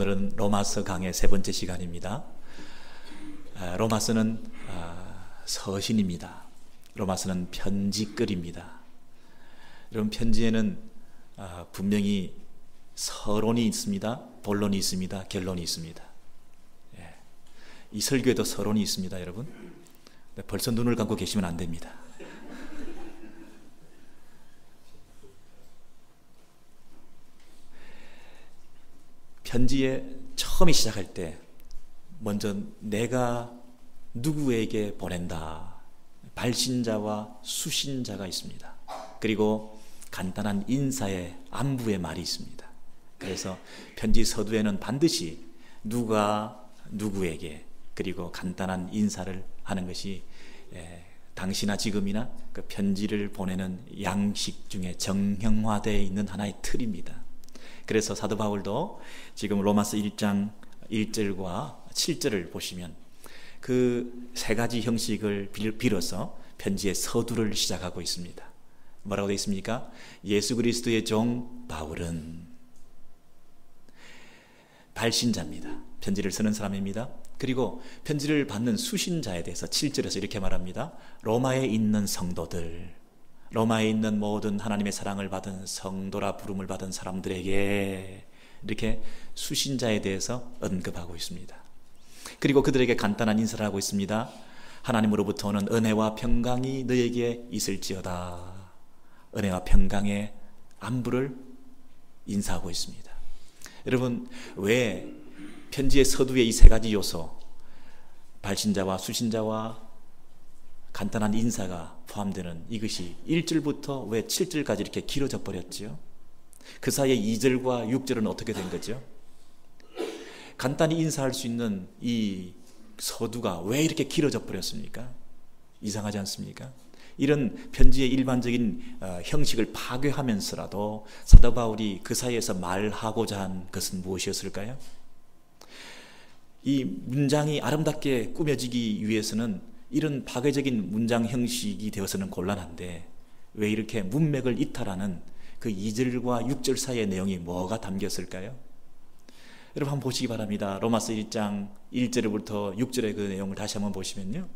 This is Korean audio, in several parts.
오늘은 로마서 강의 세 번째 시간입니다. 아, 로마서는 아, 서신입니다. 로마서는 편지글입니다. 여러분 편지에는 아, 분명히 서론이 있습니다. 본론이 있습니다. 결론이 있습니다. 예. 이 설교에도 서론이 있습니다, 여러분. 벌써 눈을 감고 계시면 안 됩니다. 편지에 처음에 시작할 때 먼저 내가 누구에게 보낸다. 발신자와 수신자가 있습니다. 그리고 간단한 인사의 안부의 말이 있습니다. 그래서 편지 서두에는 반드시 누가 누구에게 그리고 간단한 인사를 하는 것이 에, 당시나 지금이나 그 편지를 보내는 양식 중에 정형화되어 있는 하나의 틀입니다. 그래서 사도 바울도 지금 로마서 1장 1절과 7절을 보시면 그 세 가지 형식을 빌어서 편지의 서두를 시작하고 있습니다. 뭐라고 되어 있습니까? 예수 그리스도의 종 바울은 발신자입니다. 편지를 쓰는 사람입니다. 그리고 편지를 받는 수신자에 대해서 7절에서 이렇게 말합니다. 로마에 있는 성도들, 로마에 있는 모든 하나님의 사랑을 받은 성도라 부름을 받은 사람들에게 이렇게 수신자에 대해서 언급하고 있습니다. 그리고 그들에게 간단한 인사를 하고 있습니다. 하나님으로부터 오는 은혜와 평강이 너에게 있을지어다. 은혜와 평강의 안부를 인사하고 있습니다. 여러분, 왜 편지의 서두에 이 세 가지 요소, 발신자와 수신자와 간단한 인사가 포함되는 이것이 1절부터 왜 7절까지 이렇게 길어져 버렸지요? 그 사이에 2절과 6절은 어떻게 된 거죠? 간단히 인사할 수 있는 이 서두가 왜 이렇게 길어져 버렸습니까? 이상하지 않습니까? 이런 편지의 일반적인 어, 형식을 파괴하면서라도 사도 바울이 그 사이에서 말하고자 한 것은 무엇이었을까요? 이 문장이 아름답게 꾸며지기 위해서는 이런 파괴적인 문장 형식이 되어서는 곤란한데 왜 이렇게 문맥을 이탈하는 그 2절과 6절 사이의 내용이 뭐가 담겼을까요? 여러분 한번 보시기 바랍니다. 로마서 1장 1절부터 6절의 그 내용을 다시 한번 보시면요.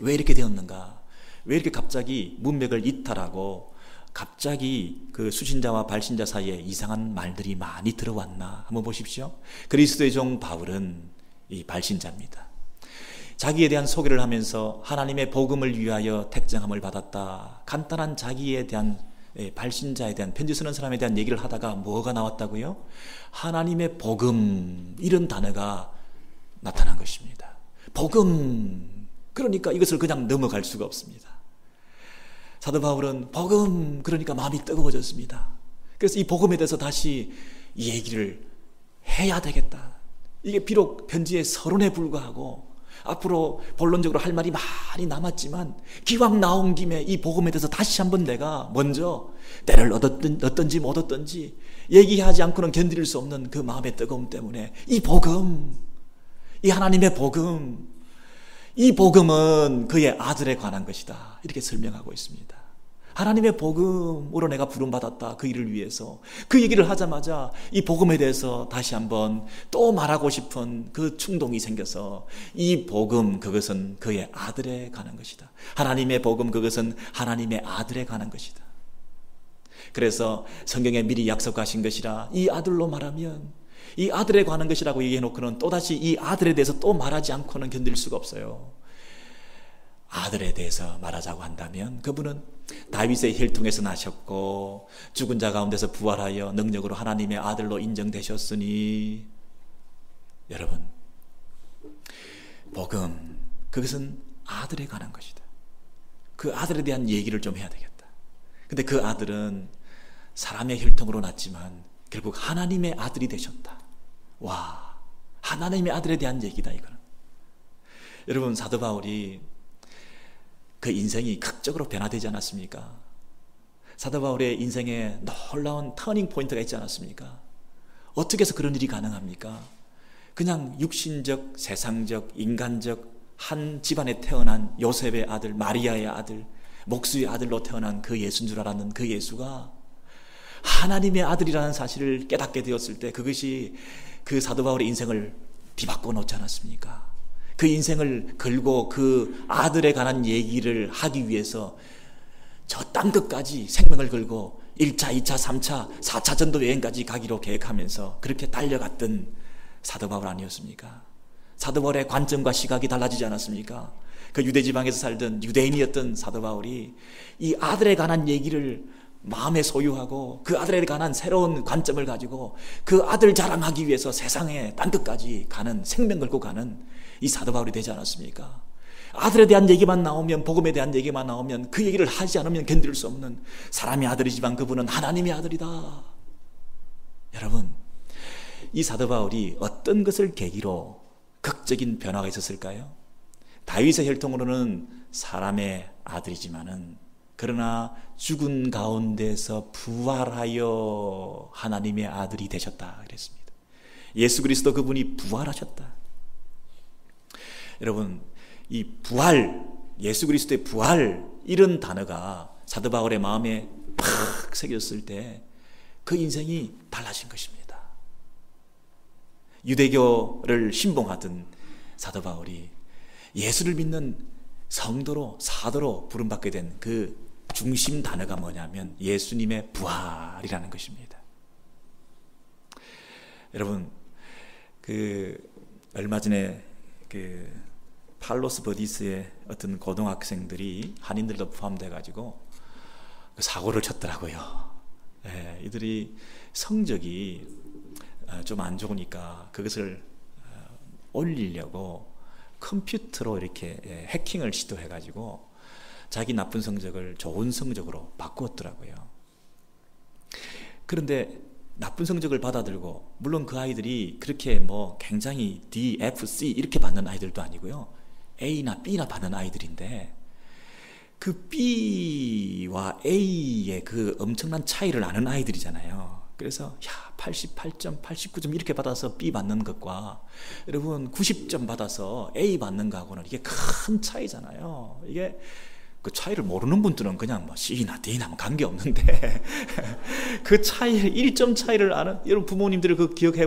왜 이렇게 되었는가? 왜 이렇게 갑자기 문맥을 이탈하고 갑자기 그 수신자와 발신자 사이에 이상한 말들이 많이 들어왔나? 한번 보십시오. 그리스도의 종 바울은 이 발신자입니다. 자기에 대한 소개를 하면서 하나님의 복음을 위하여 택정함을 받았다. 간단한 자기에 대한 예, 발신자에 대한 편지 쓰는 사람에 대한 얘기를 하다가 뭐가 나왔다고요? 하나님의 복음 이런 단어가 나타난 것입니다. 복음 그러니까 이것을 그냥 넘어갈 수가 없습니다. 사도 바울은 복음 그러니까 마음이 뜨거워졌습니다. 그래서 이 복음에 대해서 다시 얘기를 해야 되겠다. 이게 비록 편지의 서론에 불과하고 앞으로 본론적으로 할 말이 많이 남았지만 기왕 나온 김에 이 복음에 대해서 다시 한번 내가 먼저 때를 얻었든, 얻든지 못 얻든지 얘기하지 않고는 견딜 수 없는 그 마음의 뜨거움 때문에 이 복음, 이 하나님의 복음, 이 복음은 그의 아들에 관한 것이다. 이렇게 설명하고 있습니다. 하나님의 복음으로 내가 부름받았다. 그 일을 위해서. 그 얘기를 하자마자 이 복음에 대해서 다시 한번 또 말하고 싶은 그 충동이 생겨서 이 복음, 그것은 그의 아들에 관한 것이다. 하나님의 복음, 그것은 하나님의 아들에 관한 것이다. 그래서 성경에 미리 약속하신 것이라 이 아들로 말하면 이 아들에 관한 것이라고 얘기해 놓고는 또다시 이 아들에 대해서 또 말하지 않고는 견딜 수가 없어요. 아들에 대해서 말하자고 한다면 그분은 다윗의 혈통에서 나셨고 죽은 자 가운데서 부활하여 능력으로 하나님의 아들로 인정되셨으니 여러분 복음 그것은 아들에 관한 것이다. 그 아들에 대한 얘기를 좀 해야 되겠다. 근데 그 아들은 사람의 혈통으로 났지만 결국 하나님의 아들이 되셨다. 와, 하나님의 아들에 대한 얘기다 이거는. 여러분 사도 바울이 그 인생이 극적으로 변화되지 않았습니까? 사도 바울의 인생에 놀라운 터닝 포인트가 있지 않았습니까? 어떻게 해서 그런 일이 가능합니까? 그냥 육신적, 세상적, 인간적 한 집안에 태어난 요셉의 아들, 마리아의 아들, 목수의 아들로 태어난 그 예수인 줄 알았는 그 예수가 하나님의 아들이라는 사실을 깨닫게 되었을 때 그것이 그 사도 바울의 인생을 뒤바꿔 놓지 않았습니까? 그 인생을 걸고 그 아들에 관한 얘기를 하기 위해서 저 땅 끝까지 생명을 걸고 1차, 2차, 3차, 4차 전도 여행까지 가기로 계획하면서 그렇게 달려갔던 사도 바울 아니었습니까? 사도 바울의 관점과 시각이 달라지지 않았습니까? 그 유대 지방에서 살던 유대인이었던 사도 바울이 이 아들에 관한 얘기를 마음에 소유하고 그 아들에 관한 새로운 관점을 가지고 그 아들 자랑하기 위해서 세상에 땅끝까지 가는 생명 걸고 가는 이 사도 바울이 되지 않았습니까? 아들에 대한 얘기만 나오면 복음에 대한 얘기만 나오면 그 얘기를 하지 않으면 견딜 수 없는 사람의 아들이지만 그분은 하나님의 아들이다. 여러분, 이 사도 바울이 어떤 것을 계기로 극적인 변화가 있었을까요? 다윗의 혈통으로는 사람의 아들이지만은 그러나 죽은 가운데서 부활하여 하나님의 아들이 되셨다 그랬습니다. 예수 그리스도 그분이 부활하셨다. 여러분, 이 부활, 예수 그리스도의 부활 이런 단어가 사도 바울의 마음에 팍 새겼을 때 그 인생이 달라진 것입니다. 유대교를 신봉하던 사도 바울이 예수를 믿는 성도로 사도로 부름받게 된 그 중심 단어가 뭐냐면 예수님의 부활이라는 것입니다. 여러분 그 얼마 전에 그 팔로스 버디스의 어떤 고등학생들이 한인들도 포함돼 가지고 그 사고를 쳤더라고요. 예, 이들이 성적이 어, 좀안 좋으니까 그것을 어, 올리려고 컴퓨터로 이렇게 예, 해킹을 시도해 가지고 자기 나쁜 성적을 좋은 성적으로 바꾸었더라고요. 그런데 나쁜 성적을 받아들고 물론 그 아이들이 그렇게 뭐 굉장히 D, F, C 이렇게 받는 아이들도 아니고요. A나 B나 받는 아이들인데 그 B와 A의 그 엄청난 차이를 아는 아이들이잖아요. 그래서 야 88점, 89점 이렇게 받아서 B 받는 것과 여러분 90점 받아서 A 받는 거하고는 이게 큰 차이잖아요. 이게 그 차이를 모르는 분들은 그냥 뭐 C나 D나 뭐 관계 없는데 그 차이 1점 차이를 아는 여러분 부모님들이 그 기억해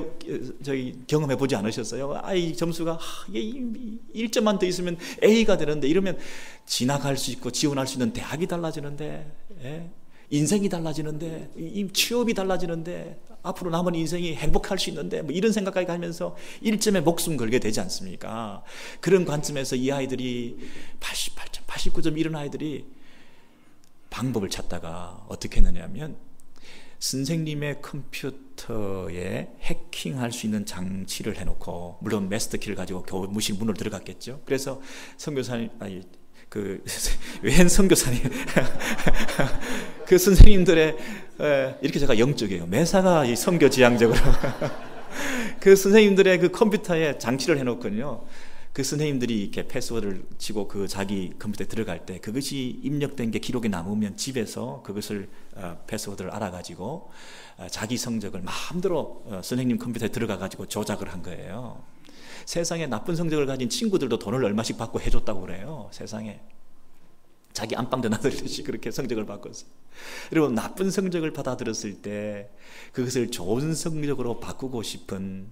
저기 경험해 보지 않으셨어요? 아이 점수가 이게 1점만 더 있으면 A가 되는데 이러면 지나갈 수 있고 지원할 수 있는 대학이 달라지는데 예? 인생이 달라지는데 이 취업이 달라지는데 앞으로 남은 인생이 행복할 수 있는데 뭐 이런 생각까지 하면서 1점에 목숨 걸게 되지 않습니까? 그런 관점에서 이 아이들이 88점, 89점 이런 아이들이 방법을 찾다가 어떻게 했느냐면 선생님의 컴퓨터에 해킹할 수 있는 장치를 해놓고 물론 마스터키를 가지고 교무실 문을 들어갔겠죠. 그래서 선교사님 아니 그 웬 선교사님 그 선생님들의 이렇게 제가 영적이에요. 매사가 이 선교 지향적으로 그 선생님들의 그 컴퓨터에 장치를 해놓거든요. 그 선생님들이 이렇게 패스워드를 치고 그 자기 컴퓨터에 들어갈 때 그것이 입력된 게 기록에 남으면 집에서 그것을 어, 패스워드를 알아가지고 어, 자기 성적을 마음대로 어, 선생님 컴퓨터에 들어가가지고 조작을 한 거예요. 세상에 나쁜 성적을 가진 친구들도 돈을 얼마씩 받고 해줬다고 그래요. 세상에. 자기 안방도 나들듯이 그렇게 성적을 바꿨어. 여러분, 나쁜 성적을 받아들였을 때 그것을 좋은 성적으로 바꾸고 싶은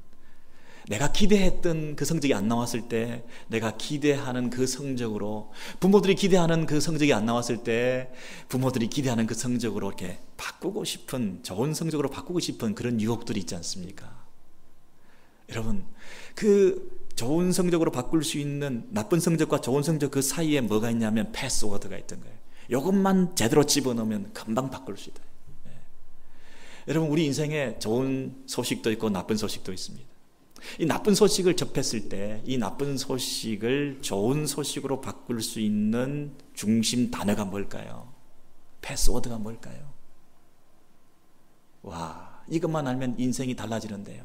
내가 기대했던 그 성적이 안 나왔을 때 내가 기대하는 그 성적으로 부모들이 기대하는 그 성적이 안 나왔을 때 부모들이 기대하는 그 성적으로 이렇게 바꾸고 싶은 좋은 성적으로 바꾸고 싶은 그런 유혹들이 있지 않습니까? 여러분, 그 좋은 성적으로 바꿀 수 있는 나쁜 성적과 좋은 성적 그 사이에 뭐가 있냐면 패스워드가 있던 거예요. 이것만 제대로 집어넣으면 금방 바꿀 수 있다. 네. 여러분, 우리 인생에 좋은 소식도 있고 나쁜 소식도 있습니다. 이 나쁜 소식을 접했을 때, 이 나쁜 소식을 좋은 소식으로 바꿀 수 있는 중심 단어가 뭘까요? 패스워드가 뭘까요? 와, 이것만 알면 인생이 달라지는데요.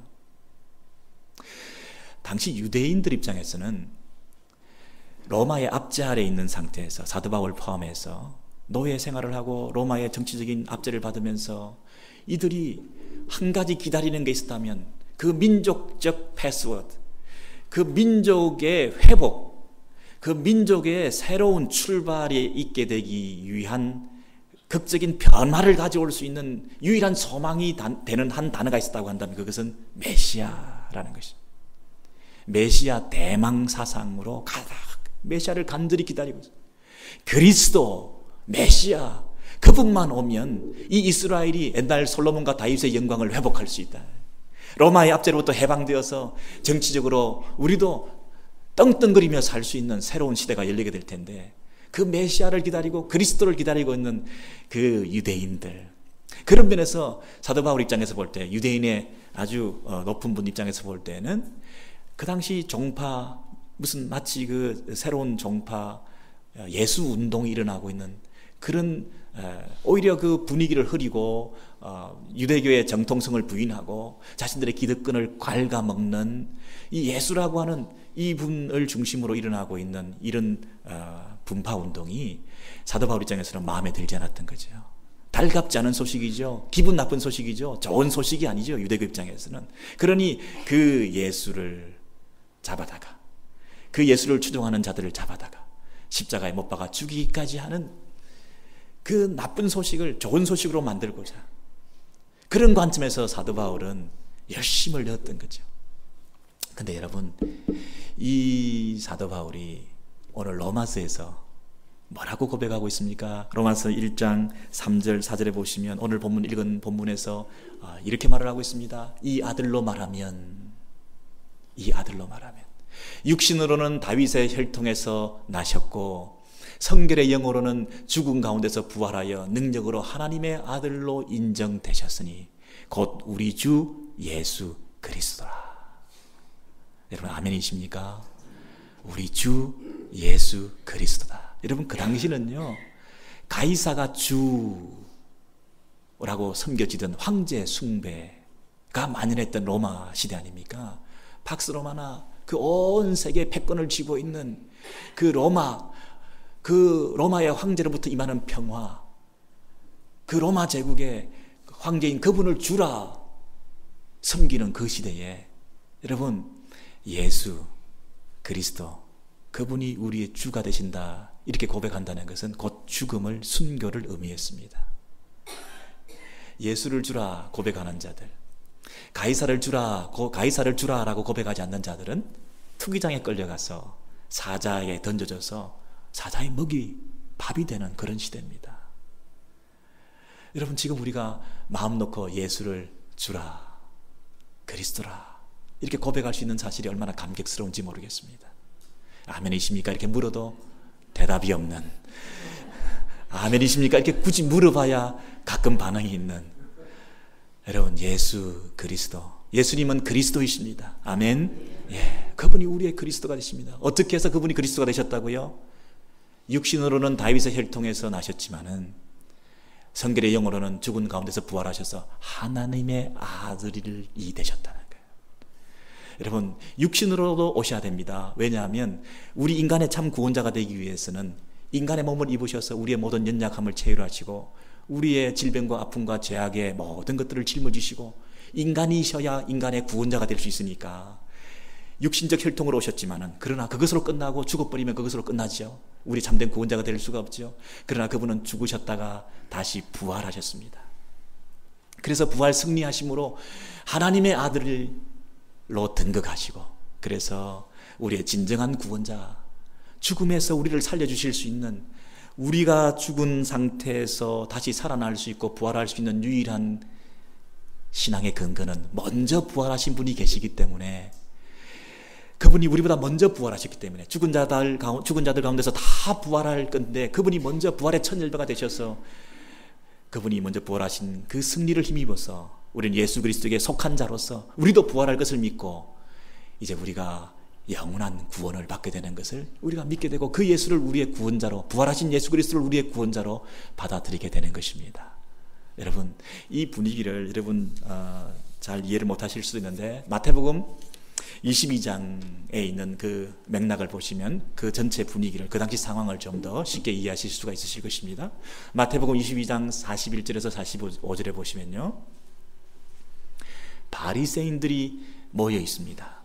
당시 유대인들 입장에서는 로마의 압제 아래 있는 상태에서 사도 바울 포함해서 노예 생활을 하고 로마의 정치적인 압제를 받으면서 이들이 한 가지 기다리는 게 있었다면 그 민족적 패스워드, 그 민족의 회복, 그 민족의 새로운 출발이 있게 되기 위한 극적인 변화를 가져올 수 있는 유일한 소망이 되는 한 단어가 있었다고 한다면 그것은 메시아 라는 것입니다. 메시아 대망 사상으로 가다 메시아를 간절히 기다리고 있어요. 그리스도 메시아 그분만 오면 이 이스라엘이 옛날 솔로몬과 다윗의 영광을 회복할 수 있다. 로마의 압제로부터 해방되어서 정치적으로 우리도 떵떵거리며 살 수 있는 새로운 시대가 열리게 될 텐데 그 메시아를 기다리고 그리스도를 기다리고 있는 그 유대인들 그런 면에서 사도 바울 입장에서 볼 때 유대인의 아주 어, 높은 분 입장에서 볼 때는 그 당시 종파 무슨 마치 그 새로운 종파 어, 예수 운동이 일어나고 있는 그런 오히려 그 분위기를 흐리고 어, 유대교의 정통성을 부인하고 자신들의 기득권을 갉아먹는 이 예수라고 하는 이분을 중심으로 일어나고 있는 이런 어, 분파 운동이 사도 바울 입장에서는 마음에 들지 않았던 거죠. 달갑지 않은 소식이죠. 기분 나쁜 소식이죠. 좋은 소식이 아니죠. 유대교 입장에서는. 그러니 그 예수를 잡아다가 그 예수를 추종하는 자들을 잡아다가 십자가에 못 박아 죽이기까지 하는 그 나쁜 소식을 좋은 소식으로 만들고자 그런 관점에서 사도 바울은 열심을 내었던 거죠. 근데 여러분 이 사도 바울이 오늘 로마서에서 뭐라고 고백하고 있습니까? 로마서 1장 3절 4절에 보시면 오늘 본문 읽은 본문에서 아, 이렇게 말을 하고 있습니다. 이 아들로 말하면 이 아들로 말하면 육신으로는 다윗의 혈통에서 나셨고 성결의 영으로는 죽은 가운데서 부활하여 능력으로 하나님의 아들로 인정되셨으니 곧 우리 주 예수 그리스도라. 여러분 아멘이십니까? 우리 주 예수 그리스도다. 여러분 그 당시는요 가이사가 주라고 섬겨지던 황제 숭배가 만연했던 로마 시대 아닙니까? 박스 로마나 그 온 세계 패권을 쥐고 있는 그 로마 그 로마의 황제로부터 임하는 평화, 그 로마 제국의 황제인 그분을 주라 섬기는 그 시대에 여러분 예수 그리스도 그분이 우리의 주가 되신다 이렇게 고백한다는 것은 곧 죽음을 순교를 의미했습니다. 예수를 주라 고백하는 자들, 가이사를 주라 가이사를 주라라고 고백하지 않는 자들은 투기장에 끌려가서 사자에 던져져서 사자의 먹이 밥이 되는 그런 시대입니다. 여러분 지금 우리가 마음 놓고 예수를 주라 그리스도라 이렇게 고백할 수 있는 사실이 얼마나 감격스러운지 모르겠습니다. 아멘이십니까? 이렇게 물어도 대답이 없는 아멘이십니까? 이렇게 굳이 물어봐야 가끔 반응이 있는 여러분 예수 그리스도 예수님은 그리스도이십니다. 아멘. 예, 그분이 우리의 그리스도가 되십니다. 어떻게 해서 그분이 그리스도가 되셨다고요? 육신으로는 다윗의 혈통에서 나셨지만은 성결의 영으로는 죽은 가운데서 부활하셔서 하나님의 아들이 되셨다는. 여러분, 육신으로도 오셔야 됩니다. 왜냐하면 우리 인간의 참 구원자가 되기 위해서는 인간의 몸을 입으셔서 우리의 모든 연약함을 체휼하시고 우리의 질병과 아픔과 죄악의 모든 것들을 짊어지시고 인간이셔야 인간의 구원자가 될 수 있으니까 육신적 혈통으로 오셨지만은 그러나 그것으로 끝나고 죽어버리면 그것으로 끝나죠. 우리 참된 구원자가 될 수가 없죠. 그러나 그분은 죽으셨다가 다시 부활하셨습니다. 그래서 부활 승리하심으로 하나님의 아들 로 등극하시고 그래서 우리의 진정한 구원자 죽음에서 우리를 살려주실 수 있는 우리가 죽은 상태에서 다시 살아날 수 있고 부활할 수 있는 유일한 신앙의 근거는 먼저 부활하신 분이 계시기 때문에 그분이 우리보다 먼저 부활하셨기 때문에 죽은 자들 죽은 자들 가운데서 다 부활할 건데 그분이 먼저 부활의 첫 열배가 되셔서 그분이 먼저 부활하신 그 승리를 힘입어서 우리는 예수 그리스도에게 속한 자로서 우리도 부활할 것을 믿고 이제 우리가 영원한 구원을 받게 되는 것을 우리가 믿게 되고 그 예수를 우리의 구원자로 부활하신 예수 그리스도를 우리의 구원자로 받아들이게 되는 것입니다. 여러분 이 분위기를 여러분 어, 잘 이해를 못하실 수도 있는데 마태복음 22장에 있는 그 맥락을 보시면 그 전체 분위기를 그 당시 상황을 좀 더 쉽게 이해하실 수가 있으실 것입니다. 마태복음 22장 41절에서 45절에 보시면요. 바리새인들이 모여 있습니다.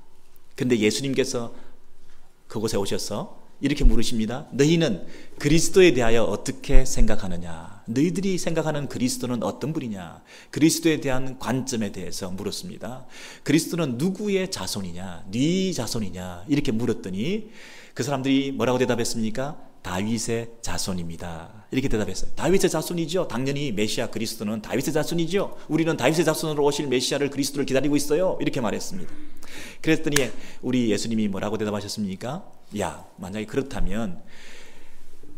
근데 예수님께서 그곳에 오셔서 이렇게 물으십니다. 너희는 그리스도에 대하여 어떻게 생각하느냐? 너희들이 생각하는 그리스도는 어떤 분이냐? 그리스도에 대한 관점에 대해서 물었습니다. 그리스도는 누구의 자손이냐? 네 자손이냐? 이렇게 물었더니 그 사람들이 뭐라고 대답했습니까? 다윗의 자손입니다. 이렇게 대답했어요. 다윗의 자손이죠. 당연히 메시아 그리스도는 다윗의 자손이죠. 우리는 다윗의 자손으로 오실 메시아를 그리스도를 기다리고 있어요. 이렇게 말했습니다. 그랬더니 우리 예수님이 뭐라고 대답하셨습니까? 야, 만약에 그렇다면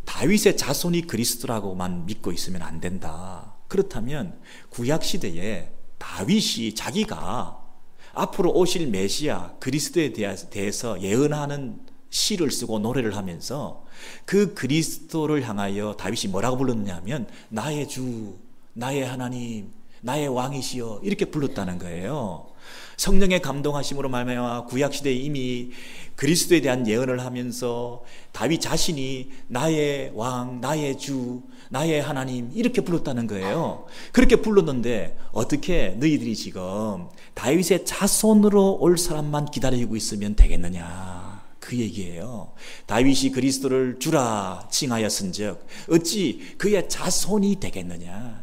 다윗의 자손이 그리스도라고만 믿고 있으면 안 된다. 그렇다면 구약 시대에 다윗이 자기가 앞으로 오실 메시아 그리스도에 대해서 예언하는 시를 쓰고 노래를 하면서 그 그리스도를 향하여 다윗이 뭐라고 불렀냐면 나의 주, 나의 하나님, 나의 왕이시여 이렇게 불렀다는 거예요. 성령의 감동하심으로 말미암아 구약 시대에 이미 그리스도에 대한 예언을 하면서 다윗 자신이 나의 왕, 나의 주, 나의 하나님 이렇게 불렀다는 거예요. 그렇게 불렀는데 어떻게 너희들이 지금 다윗의 자손으로 올 사람만 기다리고 있으면 되겠느냐? 그 얘기예요. 다윗이 그리스도를 주라 칭하였은즉 어찌 그의 자손이 되겠느냐?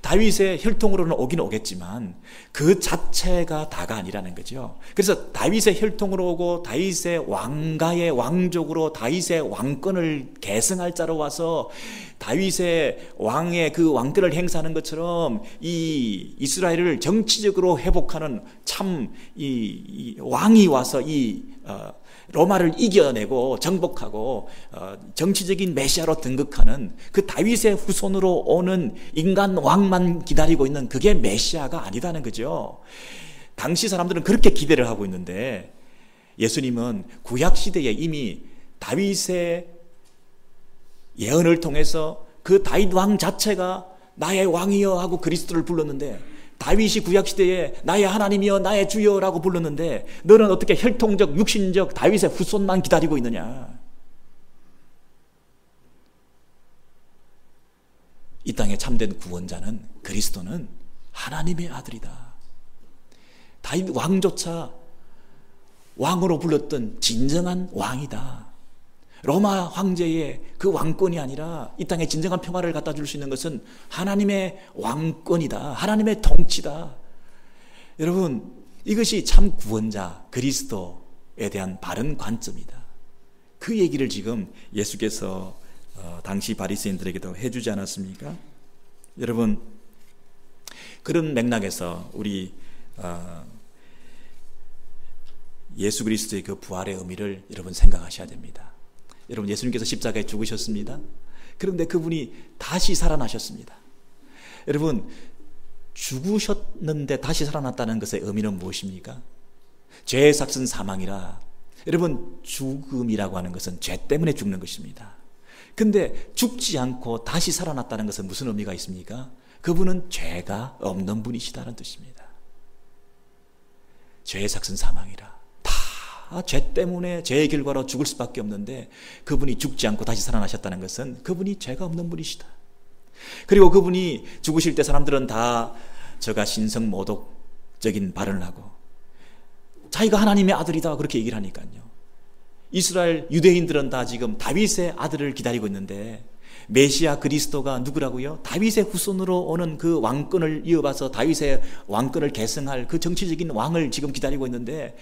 다윗의 혈통으로는 오긴 오겠지만 그 자체가 다가 아니라는 거죠. 그래서 다윗의 혈통으로 오고 다윗의 왕가의 왕족으로 다윗의 왕권을 계승할 자로 와서 다윗의 왕의 그 왕권을 행사하는 것처럼 이 이스라엘을 정치적으로 회복하는 참이 왕이 와서 이 어, 로마를 이겨내고 정복하고 어, 정치적인 메시아로 등극하는 그 다윗의 후손으로 오는 인간 왕만 기다리고 있는 그게 메시아가 아니다는 거죠. 당시 사람들은 그렇게 기대를 하고 있는데 예수님은 구약 시대에 이미 다윗의 예언을 통해서 그 다윗 왕 자체가 나의 왕이여 하고 그리스도를 불렀는데 다윗이 구약 시대에 나의 하나님이여 나의 주여라고 불렀는데 너는 어떻게 혈통적 육신적 다윗의 후손만 기다리고 있느냐? 이 땅에 참된 구원자는 그리스도는 하나님의 아들이다. 다윗 왕조차 왕으로 불렀던 진정한 왕이다. 로마 황제의 그 왕권이 아니라 이 땅에 진정한 평화를 갖다 줄 수 있는 것은 하나님의 왕권이다. 하나님의 통치다. 여러분, 이것이 참 구원자 그리스도에 대한 바른 관점이다. 그 얘기를 지금 예수께서 어, 당시 바리새인들에게도 해주지 않았습니까? 여러분 그런 맥락에서 우리 어, 예수 그리스도의 그 부활의 의미를 여러분 생각하셔야 됩니다. 여러분 예수님께서 십자가에 죽으셨습니다. 그런데 그분이 다시 살아나셨습니다. 여러분 죽으셨는데 다시 살아났다는 것의 의미는 무엇입니까? 죄의 삭은 사망이라. 여러분 죽음이라고 하는 것은 죄 때문에 죽는 것입니다. 근데 죽지 않고 다시 살아났다는 것은 무슨 의미가 있습니까? 그분은 죄가 없는 분이시다는 뜻입니다. 죄의 삭은 사망이라. 아, 죄 때문에 죄의 결과로 죽을 수밖에 없는데 그분이 죽지 않고 다시 살아나셨다는 것은 그분이 죄가 없는 분이시다. 그리고 그분이 죽으실 때 사람들은 다 저가 신성 모독적인 발언을 하고 자기가 하나님의 아들이다 그렇게 얘기를 하니까요. 이스라엘 유대인들은 다 지금 다윗의 아들을 기다리고 있는데 메시아 그리스도가 누구라고요? 다윗의 후손으로 오는 그 왕권을 이어봐서 다윗의 왕권을 계승할 그 정치적인 왕을 지금 기다리고 있는데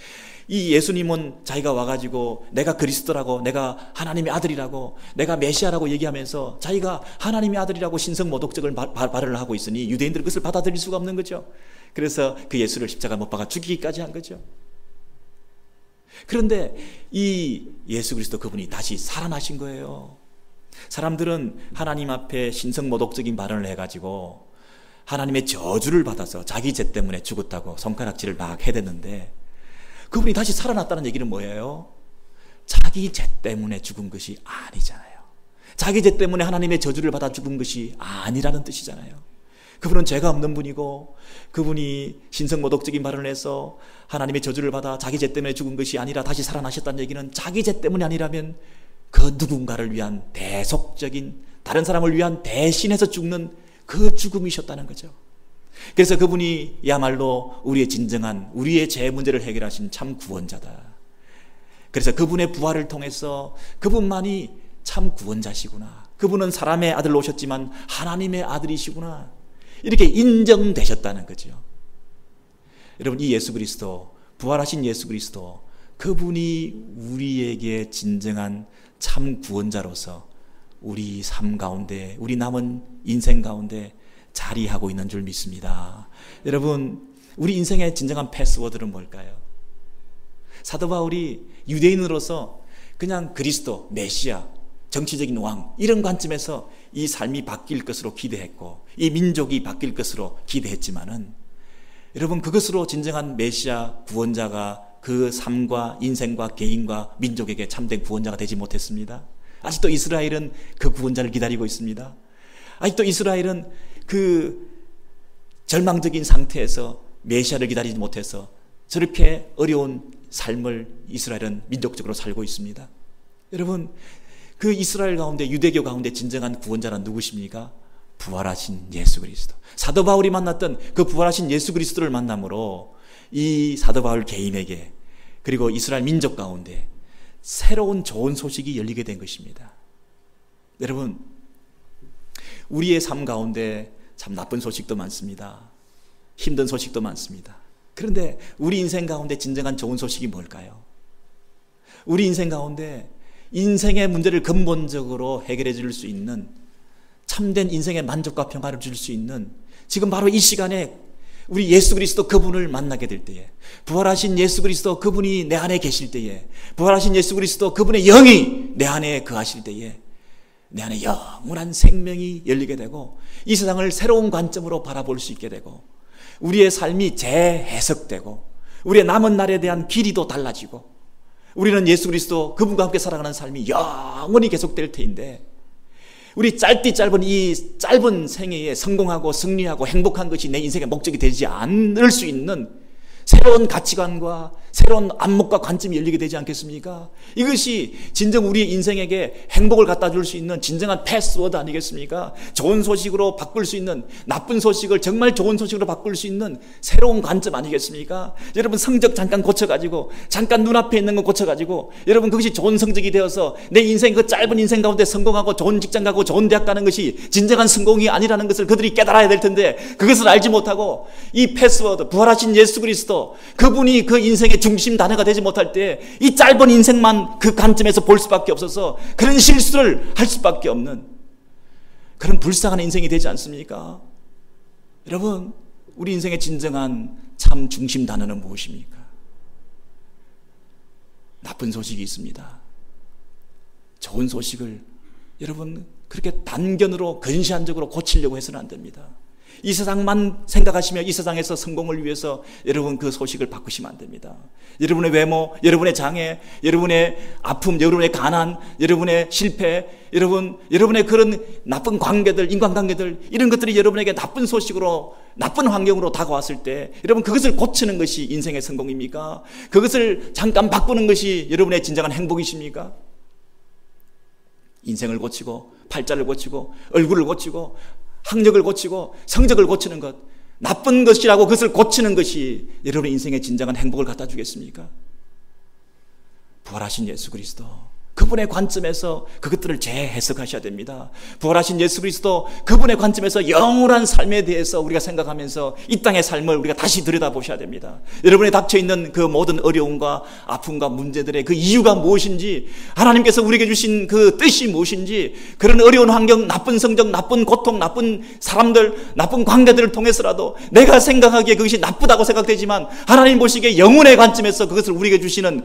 이 예수님은 자기가 와가지고 내가 그리스도라고 내가 하나님의 아들이라고 내가 메시아라고 얘기하면서 자기가 하나님의 아들이라고 신성 모독적을 발언을 하고 있으니 유대인들은 그것을 받아들일 수가 없는 거죠. 그래서 그 예수를 십자가 못 박아 죽이기까지 한 거죠. 그런데 이 예수 그리스도 그분이 다시 살아나신 거예요. 사람들은 하나님 앞에 신성모독적인 발언을 해가지고 하나님의 저주를 받아서 자기 죄 때문에 죽었다고 손가락질을 막 해댔는데 그분이 다시 살아났다는 얘기는 뭐예요? 자기 죄 때문에 죽은 것이 아니잖아요. 자기 죄 때문에 하나님의 저주를 받아 죽은 것이 아니라는 뜻이잖아요. 그분은 죄가 없는 분이고 그분이 신성모독적인 발언을 해서 하나님의 저주를 받아 자기 죄 때문에 죽은 것이 아니라 다시 살아나셨다는 얘기는 자기 죄 때문이 아니라면 그 누군가를 위한 대속적인 다른 사람을 위한 대신해서 죽는 그 죽음이셨다는 거죠. 그래서 그분이 야말로 우리의 진정한 우리의 죄 문제를 해결하신 참 구원자다. 그래서 그분의 부활을 통해서 그분만이 참 구원자시구나. 그분은 사람의 아들로 오셨지만 하나님의 아들이시구나. 이렇게 인정되셨다는 거죠. 여러분, 이 예수 그리스도, 부활하신 예수 그리스도, 그분이 우리에게 진정한 참 구원자로서 우리 삶 가운데, 우리 남은 인생 가운데 자리하고 있는 줄 믿습니다. 여러분, 우리 인생의 진정한 패스워드는 뭘까요? 사도 바울이 유대인으로서 그냥 그리스도, 메시아, 정치적인 왕, 이런 관점에서 이 삶이 바뀔 것으로 기대했고, 이 민족이 바뀔 것으로 기대했지만은, 여러분, 그것으로 진정한 메시아 구원자가 그 삶과 인생과 개인과 민족에게 참된 구원자가 되지 못했습니다. 아직도 이스라엘은 그 구원자를 기다리고 있습니다. 아직도 이스라엘은 그 절망적인 상태에서 메시아를 기다리지 못해서 저렇게 어려운 삶을 이스라엘은 민족적으로 살고 있습니다. 여러분, 그 이스라엘 가운데 유대교 가운데 진정한 구원자는 누구십니까? 부활하신 예수 그리스도. 사도 바울이 만났던 그 부활하신 예수 그리스도를 만남으로 이 사도 바울 개인에게 그리고 이스라엘 민족 가운데 새로운 좋은 소식이 열리게 된 것입니다. 여러분, 우리의 삶 가운데 참 나쁜 소식도 많습니다. 힘든 소식도 많습니다. 그런데 우리 인생 가운데 진정한 좋은 소식이 뭘까요? 우리 인생 가운데 인생의 문제를 근본적으로 해결해 줄 수 있는 참된 인생의 만족과 평화를 줄 수 있는 지금 바로 이 시간에 우리 예수 그리스도 그분을 만나게 될 때에 부활하신 예수 그리스도 그분이 내 안에 계실 때에 부활하신 예수 그리스도 그분의 영이 내 안에 거하실 때에 내 안에 영원한 생명이 열리게 되고 이 세상을 새로운 관점으로 바라볼 수 있게 되고 우리의 삶이 재해석되고 우리의 남은 날에 대한 길이도 달라지고 우리는 예수 그리스도 그분과 함께 살아가는 삶이 영원히 계속될 테인데 우리 짧디 짧은 이 짧은 생애에 성공하고 승리하고 행복한 것이 내 인생의 목적이 되지 않을 수 있는 새로운 가치관과 새로운 안목과 관점이 열리게 되지 않겠습니까? 이것이 진정 우리의 인생에게 행복을 갖다 줄 수 있는 진정한 패스워드 아니겠습니까? 좋은 소식으로 바꿀 수 있는 나쁜 소식을 정말 좋은 소식으로 바꿀 수 있는 새로운 관점 아니겠습니까? 여러분 성적 잠깐 고쳐가지고 잠깐 눈앞에 있는 거 고쳐가지고 여러분 그것이 좋은 성적이 되어서 내 인생 그 짧은 인생 가운데 성공하고 좋은 직장 가고 좋은 대학 가는 것이 진정한 성공이 아니라는 것을 그들이 깨달아야 될 텐데 그것을 알지 못하고 이 패스워드 부활하신 예수 그리스도 그분이 그 인생의 중심 단어가 되지 못할 때 이 짧은 인생만 그 관점에서 볼 수밖에 없어서 그런 실수를 할 수밖에 없는 그런 불쌍한 인생이 되지 않습니까? 여러분, 우리 인생의 진정한 참 중심 단어는 무엇입니까? 나쁜 소식이 있습니다. 좋은 소식을 여러분 그렇게 단견으로 근시안적으로 고치려고 해서는 안 됩니다. 이 세상만 생각하시며 이 세상에서 성공을 위해서 여러분 그 소식을 바꾸시면 안 됩니다. 여러분의 외모, 여러분의 장애, 여러분의 아픔, 여러분의 가난, 여러분의 실패, 여러분, 여러분의 그런 나쁜 관계들, 인간관계들, 이런 것들이 여러분에게 나쁜 소식으로, 나쁜 환경으로 다가왔을 때, 여러분 그것을 고치는 것이 인생의 성공입니까? 그것을 잠깐 바꾸는 것이 여러분의 진정한 행복이십니까? 인생을 고치고, 팔자를 고치고, 얼굴을 고치고, 학력을 고치고 성적을 고치는 것, 나쁜 것이라고 그것을 고치는 것이 여러분의 인생에 진정한 행복을 갖다 주겠습니까? 부활하신 예수 그리스도. 그분의 관점에서 그것들을 재해석하셔야 됩니다. 부활하신 예수 그리스도 그분의 관점에서 영원한 삶에 대해서 우리가 생각하면서 이 땅의 삶을 우리가 다시 들여다보셔야 됩니다. 여러분의 닥쳐 있는 그 모든 어려움과 아픔과 문제들의 그 이유가 무엇인지 하나님께서 우리에게 주신 그 뜻이 무엇인지 그런 어려운 환경, 나쁜 성적, 나쁜 고통, 나쁜 사람들, 나쁜 관계들을 통해서라도 내가 생각하기에 그것이 나쁘다고 생각되지만 하나님 보시기에 영혼의 관점에서 그것을 우리에게 주시는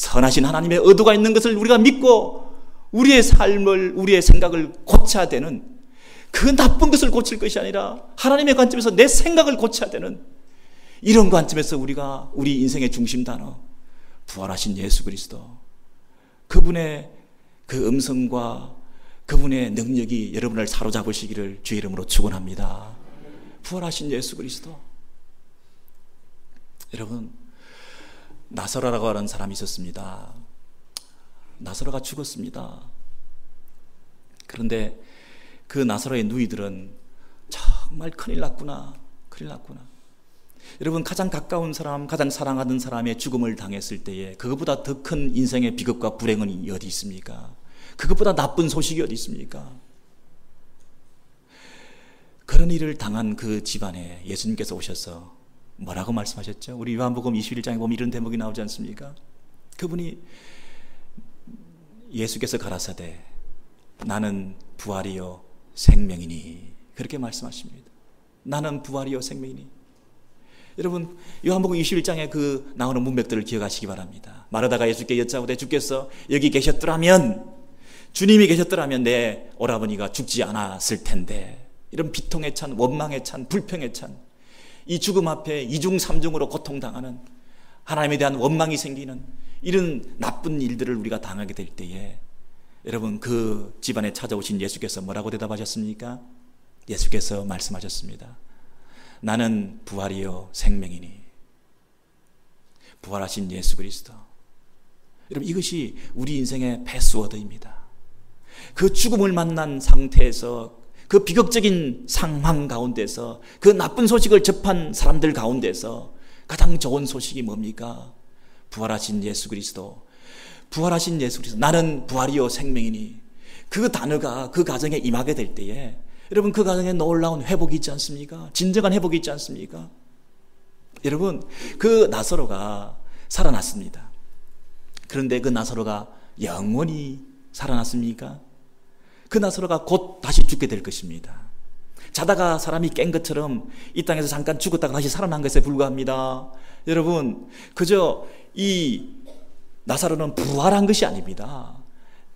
선하신 하나님의 의도가 있는 것을 우리가 믿고 우리의 삶을, 우리의 생각을 고쳐야 되는 그 나쁜 것을 고칠 것이 아니라 하나님의 관점에서 내 생각을 고쳐야 되는 이런 관점에서 우리가 우리 인생의 중심 단어, 부활하신 예수 그리스도, 그분의 그 음성과 그분의 능력이 여러분을 사로잡으시기를 주의 이름으로 축원합니다. 부활하신 예수 그리스도. 여러분, 나사로라고 하는 사람이 있었습니다. 나사로가 죽었습니다. 그런데 그 나사로의 누이들은 정말 큰일 났구나. 큰일 났구나. 여러분 가장 가까운 사람, 가장 사랑하는 사람의 죽음을 당했을 때에 그것보다 더 큰 인생의 비극과 불행은 어디 있습니까? 그것보다 나쁜 소식이 어디 있습니까? 그런 일을 당한 그 집안에 예수님께서 오셔서 뭐라고 말씀하셨죠? 우리 요한복음 21장에 보면 이런 대목이 나오지 않습니까? 그분이 예수께서 가라사대 나는 부활이요 생명이니 그렇게 말씀하십니다. 나는 부활이요 생명이니 여러분 요한복음 21장에 그 나오는 문맥들을 기억하시기 바랍니다. 마르다가 예수께 여짜오되 주께서 여기 계셨더라면 주님이 계셨더라면 내 오라버니가 죽지 않았을 텐데 이런 비통에 찬 원망에 찬 불평에 찬 이 죽음 앞에 이중 삼중으로 고통당하는 하나님에 대한 원망이 생기는 이런 나쁜 일들을 우리가 당하게 될 때에 여러분 그 집안에 찾아오신 예수께서 뭐라고 대답하셨습니까? 예수께서 말씀하셨습니다. 나는 부활이요 생명이니 부활하신 예수 그리스도. 여러분 이것이 우리 인생의 패스워드입니다. 그 죽음을 만난 상태에서 그 비극적인 상황 가운데서 그 나쁜 소식을 접한 사람들 가운데서 가장 좋은 소식이 뭡니까? 부활하신 예수 그리스도. 부활하신 예수 그리스도. 나는 부활이요 생명이니. 그 단어가 그 가정에 임하게 될 때에 여러분 그 가정에 놀라운 회복이 있지 않습니까? 진정한 회복이 있지 않습니까? 여러분 그 나사로가 살아났습니다. 그런데 그 나사로가 영원히 살아났습니까? 그 나사로가 곧 다시 죽게 될 것입니다. 자다가 사람이 깬 것처럼 이 땅에서 잠깐 죽었다가 다시 살아난 것에 불과합니다. 여러분, 그저 이 나사로는 부활한 것이 아닙니다.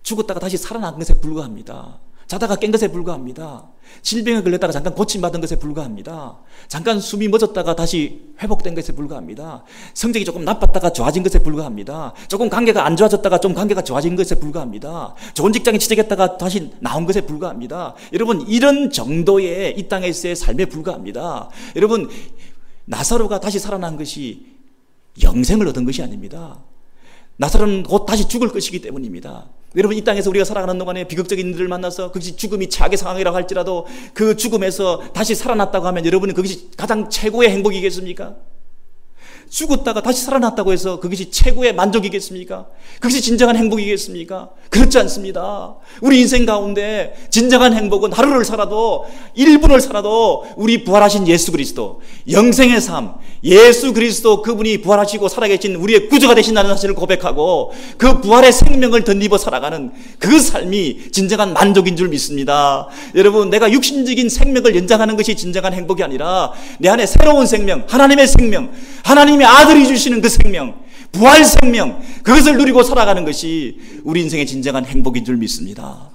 죽었다가 다시 살아난 것에 불과합니다. 자다가 깬 것에 불과합니다. 질병에 걸렸다가 잠깐 고침받은 것에 불과합니다. 잠깐 숨이 멎었다가 다시 회복된 것에 불과합니다. 성적이 조금 나빴다가 좋아진 것에 불과합니다. 조금 관계가 안 좋아졌다가 좀 관계가 좋아진 것에 불과합니다. 좋은 직장에 취직했다가 다시 나온 것에 불과합니다. 여러분, 이런 정도의 이 땅에서의 삶에 불과합니다. 여러분, 나사로가 다시 살아난 것이 영생을 얻은 것이 아닙니다. 나사로는 곧 다시 죽을 것이기 때문입니다. 여러분 이 땅에서 우리가 살아가는 동안에 비극적인 일을 만나서 그것이 죽음이 최악의 상황이라고 할지라도 그 죽음에서 다시 살아났다고 하면 여러분은 그것이 가장 최고의 행복이겠습니까? 죽었다가 다시 살아났다고 해서 그것이 최고의 만족이겠습니까? 그것이 진정한 행복이겠습니까? 그렇지 않습니다. 우리 인생 가운데 진정한 행복은 하루를 살아도 1분을 살아도 우리 부활하신 예수 그리스도 영생의 삶 예수 그리스도 그분이 부활하시고 살아계신 우리의 구주가 되신다는 사실을 고백하고 그 부활의 생명을 덧입어 살아가는 그 삶이 진정한 만족인 줄 믿습니다. 여러분 내가 육신적인 생명을 연장하는 것이 진정한 행복이 아니라 내 안에 새로운 생명 하나님의 생명 하나님의 하나님의 아들이 주시는 그 생명, 부활 생명, 그것을 누리고 살아가는 것이 우리 인생의 진정한 행복인 줄 믿습니다.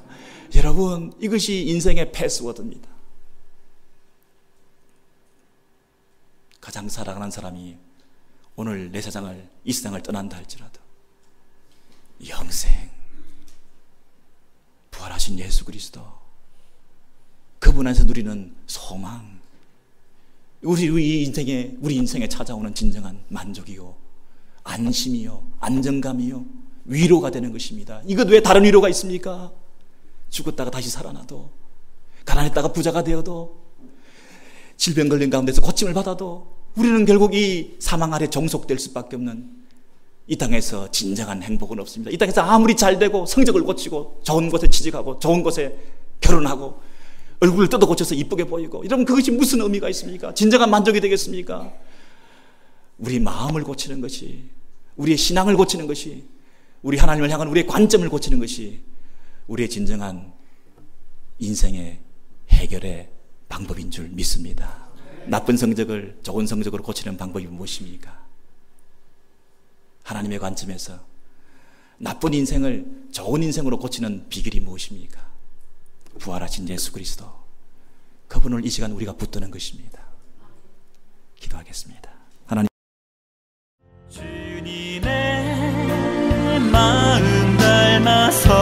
여러분, 이것이 인생의 패스워드입니다. 가장 사랑하는 사람이 오늘 내 세상을, 이 세상을 떠난다 할지라도 영생, 부활하신 예수 그리스도, 그분 안에서 누리는 소망, 우리, 우리 인생에, 우리 인생에 찾아오는 진정한 만족이요. 안심이요. 안정감이요. 위로가 되는 것입니다. 이것 왜 다른 위로가 있습니까? 죽었다가 다시 살아나도, 가난했다가 부자가 되어도, 질병 걸린 가운데서 고침을 받아도, 우리는 결국 이 사망 아래 종속될 수밖에 없는 이 땅에서 진정한 행복은 없습니다. 이 땅에서 아무리 잘 되고 성적을 고치고 좋은 곳에 취직하고 좋은 곳에 결혼하고 얼굴을 뜯어 고쳐서 이쁘게 보이고 이러면 그것이 무슨 의미가 있습니까? 진정한 만족이 되겠습니까? 우리 마음을 고치는 것이 우리의 신앙을 고치는 것이 우리 하나님을 향한 우리의 관점을 고치는 것이 우리의 진정한 인생의 해결의 방법인 줄 믿습니다. 나쁜 성적을 좋은 성적으로 고치는 방법이 무엇입니까? 하나님의 관점에서 나쁜 인생을 좋은 인생으로 고치는 비결이 무엇입니까? 부활하신 예수 그리스도 그분을 이 시간 우리가 붙드는 것입니다. 기도하겠습니다. 하나님 주님의 마음 닮아서